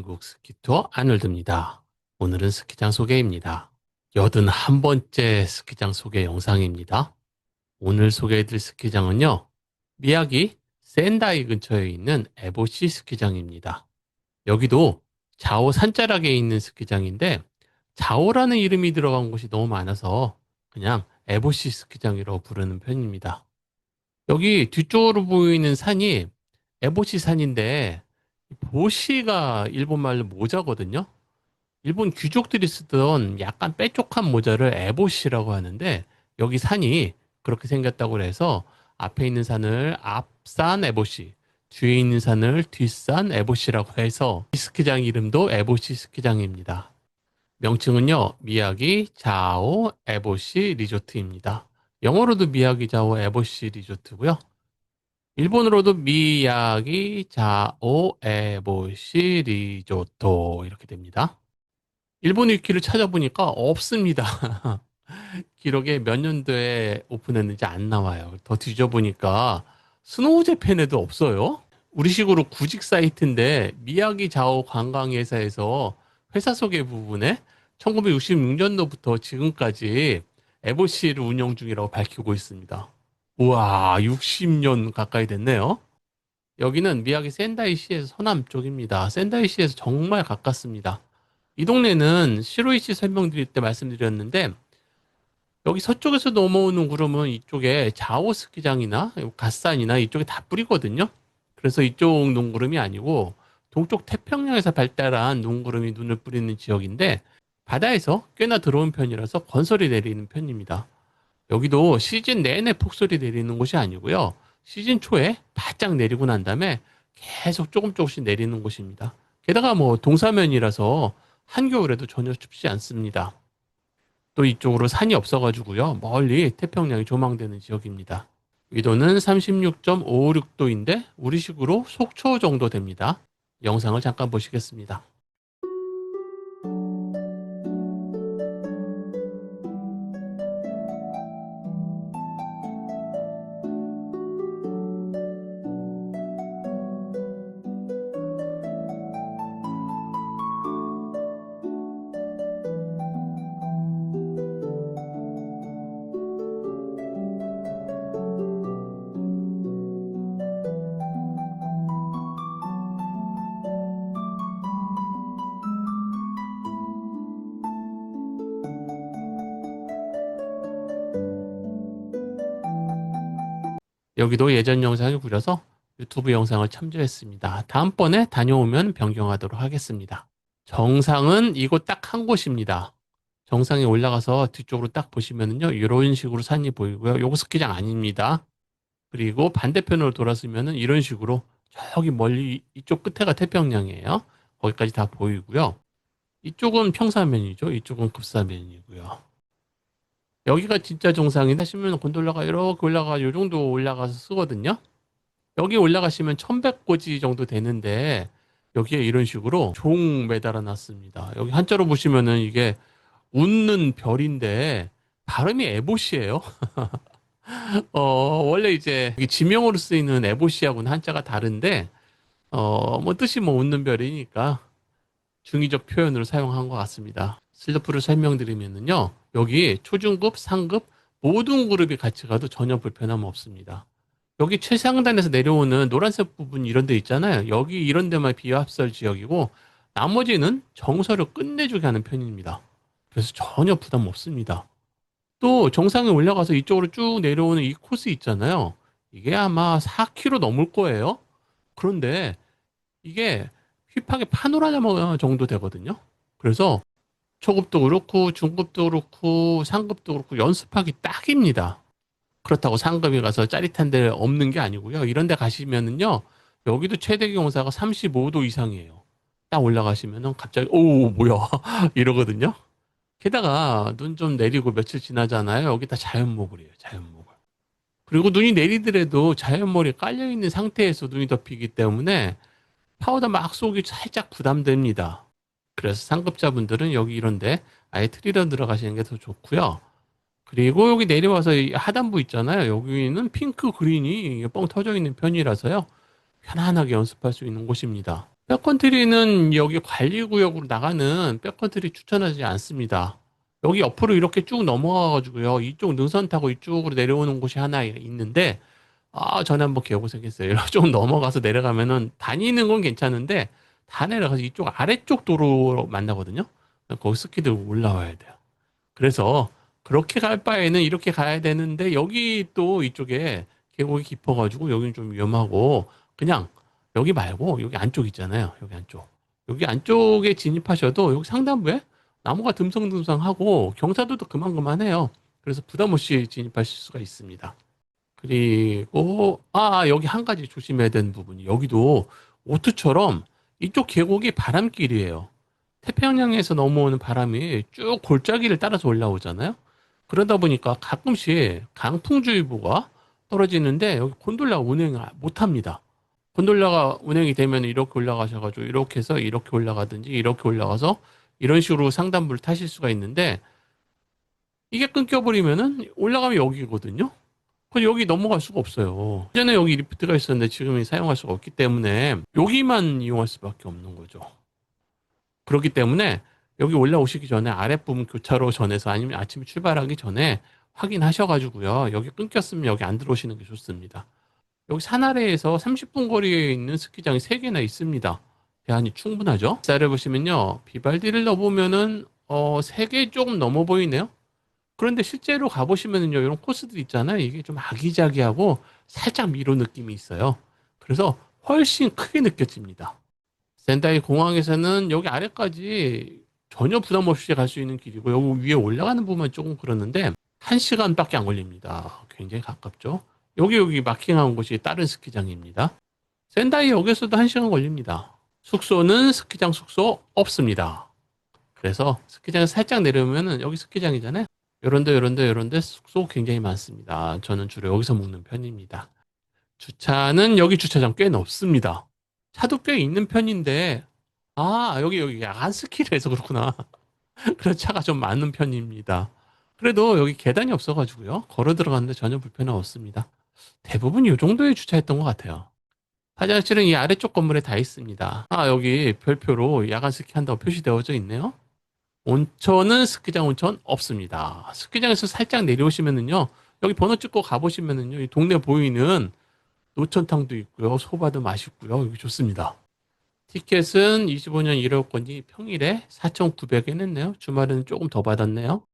한국 스키투어 아놀드입니다. 오늘은 스키장 소개입니다. 81번째 스키장 소개 영상입니다. 오늘 소개해드릴 스키장은요. 미야기 센다이 근처에 있는 에보시 스키장입니다. 여기도 자오 산자락에 있는 스키장인데 자오라는 이름이 들어간 곳이 너무 많아서 그냥 에보시 스키장이라고 부르는 편입니다. 여기 뒤쪽으로 보이는 산이 에보시 산인데 보시가 일본 말로 모자거든요. 일본 귀족들이 쓰던 약간 빼쪽한 모자를 에보시라고 하는데 여기 산이 그렇게 생겼다고 해서 앞에 있는 산을 앞산 에보시, 뒤에 있는 산을 뒷산 에보시라고 해서 이 스키장 이름도 에보시 스키장입니다. 명칭은요, 미야기 자오 에보시 리조트입니다. 영어로도 미야기 자오 에보시 리조트고요. 일본어로도 미야기 자오 에보시 리조토 이렇게 됩니다. 일본 위키를 찾아보니까 없습니다. 기록에 몇 년도에 오픈했는지 안 나와요. 더 뒤져보니까 스노우 재팬에도 없어요. 우리식으로 구직 사이트인데 미야기 자오 관광회사에서 회사 소개 부분에 1966년도부터 지금까지 에보시를 운영 중이라고 밝히고 있습니다. 우와, 60년 가까이 됐네요. 여기는 미야기 센다이시에서 서남 쪽입니다. 센다이시에서 정말 가깝습니다. 이 동네는 시로이시 설명드릴 때 말씀드렸는데 여기 서쪽에서 넘어오는 구름은 이쪽에 자오 스키장이나 갓산이나 이쪽에 다 뿌리거든요. 그래서 이쪽 눈구름이 아니고 동쪽 태평양에서 발달한 눈구름이 눈을 뿌리는 지역인데 바다에서 꽤나 들어온 편이라서 건설이 내리는 편입니다. 여기도 시즌 내내 폭설이 내리는 곳이 아니고요. 시즌 초에 바짝 내리고 난 다음에 계속 조금 조금씩 내리는 곳입니다. 게다가 뭐 동사면이라서 한겨울에도 전혀 춥지 않습니다. 또 이쪽으로 산이 없어가지고요. 멀리 태평양이 조망되는 지역입니다. 위도는 36.56도인데 우리식으로 속초 정도 됩니다. 영상을 잠깐 보시겠습니다. 여기도 예전 영상을 구려서 유튜브 영상을 참조했습니다. 다음번에 다녀오면 변경하도록 하겠습니다. 정상은 이곳 딱 한 곳입니다. 정상에 올라가서 뒤쪽으로 딱 보시면은요, 이런 식으로 산이 보이고요. 요거 스키장 아닙니다. 그리고 반대편으로 돌았으면은 이런 식으로 저기 멀리 이쪽 끝에가 태평양이에요. 거기까지 다 보이고요. 이쪽은 평사면이죠. 이쪽은 급사면이고요. 여기가 진짜 정상이다 하시면 곤돌라가 이렇게 올라가 요 정도 올라가서 쓰거든요. 여기 올라가시면 1100고지 정도 되는데 여기에 이런 식으로 종 매달아 놨습니다. 여기 한자로 보시면은 이게 웃는 별인데 발음이 에보시예요. 어, 원래 이제 지명으로 쓰이는 에보시하고는 한자가 다른데 어, 뭐 뜻이 뭐 웃는 별이니까 중의적 표현으로 사용한 것 같습니다. 슬로프를 설명드리면은요. 여기 초중급, 상급 모든 그룹이 같이 가도 전혀 불편함 없습니다. 여기 최상단에서 내려오는 노란색 부분 이런 데 있잖아요. 여기 이런 데만 비합설 지역이고 나머지는 정서를 끝내주게 하는 편입니다. 그래서 전혀 부담 없습니다. 또 정상에 올라가서 이쪽으로 쭉 내려오는 이 코스 있잖아요. 이게 아마 4km 넘을 거예요. 그런데 이게 휘파게 파노라마 정도 되거든요. 그래서 초급도 그렇고 중급도 그렇고 상급도 그렇고 연습하기 딱입니다. 그렇다고 상급에 가서 짜릿한 데 없는 게 아니고요. 이런 데 가시면은요. 여기도 최대 경사가 35도 이상이에요. 딱 올라가시면은 갑자기 오 뭐야 이러거든요. 게다가 눈 좀 내리고 며칠 지나잖아요. 여기 다 자연목을이에요. 자연목을. 그리고 눈이 내리더라도 자연mol이 깔려 있는 상태에서 눈이 덮이기 때문에 파우더 막 쏘기 살짝 부담됩니다. 그래서 상급자분들은 여기 이런데 아예 트리러 들어가시는 게 더 좋고요. 그리고 여기 내려와서 이 하단부 있잖아요. 여기는 핑크 그린이 뻥 터져 있는 편이라서요. 편안하게 연습할 수 있는 곳입니다. 백컨트리는 여기 관리구역으로 나가는 백컨트리 추천하지 않습니다. 여기 옆으로 이렇게 쭉 넘어가가지고요. 이쪽 능선 타고 이쪽으로 내려오는 곳이 하나 있는데, 아, 전에 한번 개고생했어요. 이렇게 좀 넘어가서 내려가면은 다니는 건 괜찮은데, 다 내려가서 이쪽 아래쪽 도로로 만나거든요. 거기 스키 들고 올라와야 돼요. 그래서 그렇게 갈 바에는 이렇게 가야 되는데, 여기 또 이쪽에 계곡이 깊어가지고 여기는 좀 위험하고, 그냥 여기 말고 여기 안쪽 있잖아요. 여기 안쪽. 여기 안쪽에 진입하셔도 여기 상단부에 나무가 듬성듬성하고 경사도도 그만그만해요. 그래서 부담 없이 진입하실 수가 있습니다. 그리고 아 여기 한 가지 조심해야 되는 부분이 여기도 오트처럼 이쪽 계곡이 바람길이에요. 태평양에서 넘어오는 바람이 쭉 골짜기를 따라서 올라오잖아요. 그러다 보니까 가끔씩 강풍주의보가 떨어지는데 여기 곤돌라 운행을 못합니다. 곤돌라가 운행이 되면 이렇게 올라가셔가지고 이렇게 해서 이렇게 올라가든지 이렇게 올라가서 이런 식으로 상단부를 타실 수가 있는데 이게 끊겨버리면은 올라가면 여기거든요. 그래서 여기 넘어갈 수가 없어요. 예전에 여기 리프트가 있었는데 지금은 사용할 수가 없기 때문에 여기만 이용할 수밖에 없는 거죠. 그렇기 때문에 여기 올라오시기 전에 아랫부분 교차로 전에서 아니면 아침에 출발하기 전에 확인하셔가지고요. 여기 끊겼으면 여기 안 들어오시는 게 좋습니다. 여기 산 아래에서 30분 거리에 있는 스키장이 3개나 있습니다. 대안이 충분하죠? 쌀을 보시면요. 비발디를 넣어보면은, 어, 3개 조금 넘어 보이네요. 그런데 실제로 가보시면은요. 이런 코스들 있잖아요. 이게 좀 아기자기하고 살짝 미로 느낌이 있어요. 그래서 훨씬 크게 느껴집니다. 샌다이 공항에서는 여기 아래까지 전혀 부담 없이 갈 수 있는 길이고, 여기 위에 올라가는 부분은 조금 그렇는데, 1시간밖에 안 걸립니다. 굉장히 가깝죠? 여기 여기 마킹한 곳이 다른 스키장입니다. 샌다이 역에서도 1시간 걸립니다. 숙소는 스키장 숙소 없습니다. 그래서 스키장에 살짝 내려오면은 여기 스키장이잖아요. 요런데 요런데 요런데 숙소 굉장히 많습니다. 저는 주로 여기서 묵는 편입니다. 주차는 여기 주차장 꽤 넓습니다. 차도 꽤 있는 편인데 아 여기 여기 야간 스키를 해서 그렇구나. 그래서 차가 좀 많은 편입니다. 그래도 여기 계단이 없어가지고요. 걸어 들어가는데 전혀 불편함 없습니다. 대부분 이 정도에 주차했던 것 같아요. 화장실은 이 아래쪽 건물에 다 있습니다. 아, 여기 별표로 야간 스키 한다고 표시되어져 있네요. 온천은 스키장 온천 없습니다. 스키장에서 살짝 내려오시면은요, 여기 번호 찍고 가보시면은요, 이 동네 보이는 노천탕도 있고요, 소바도 맛있고요, 여기 좋습니다. 티켓은 25년 1월권이 평일에 4,900엔 했네요. 주말에는 조금 더 받았네요.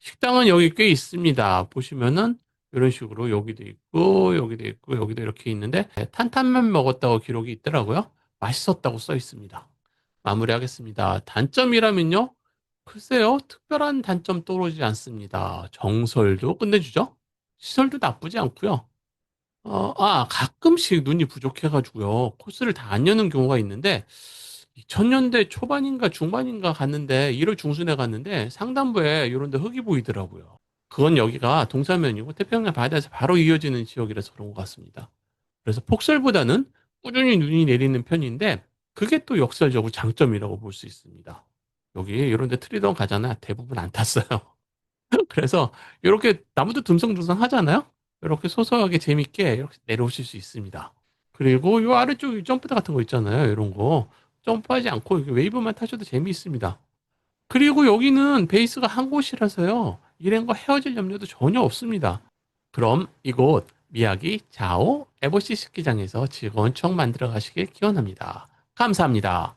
식당은 여기 꽤 있습니다. 보시면은 이런 식으로 여기도 있고 여기도 있고 여기도 이렇게 있는데 탄탄면 먹었다고 기록이 있더라고요. 맛있었다고 써 있습니다. 마무리하겠습니다. 단점이라면요. 글쎄요. 특별한 단점 떠오르지 않습니다. 정설도 끝내주죠. 시설도 나쁘지 않고요. 어, 아 가끔씩 눈이 부족해가지고요. 코스를 다 안 여는 경우가 있는데 2000년대 초반인가 중반인가 갔는데 1월 중순에 갔는데 상단부에 이런 데 흙이 보이더라고요. 그건 여기가 동사면이고 태평양 바다에서 바로 이어지는 지역이라서 그런 것 같습니다. 그래서 폭설보다는 꾸준히 눈이 내리는 편인데 그게 또 역설적으로 장점이라고 볼 수 있습니다. 여기 이런 데 트리던 가잖아. 대부분 안 탔어요. 그래서 이렇게 나무도 듬성듬성 하잖아요. 이렇게 소소하게 재밌게 이렇게 내려오실 수 있습니다. 그리고 이 아래쪽 점프대 같은 거 있잖아요. 이런 거. 점프하지 않고 웨이브만 타셔도 재미있습니다. 그리고 여기는 베이스가 한 곳이라서요. 일행과 헤어질 염려도 전혀 없습니다. 그럼 이곳 미야기 자오 에보시 스키장에서 즐거운 추억 만들어 가시길 기원합니다. 감사합니다.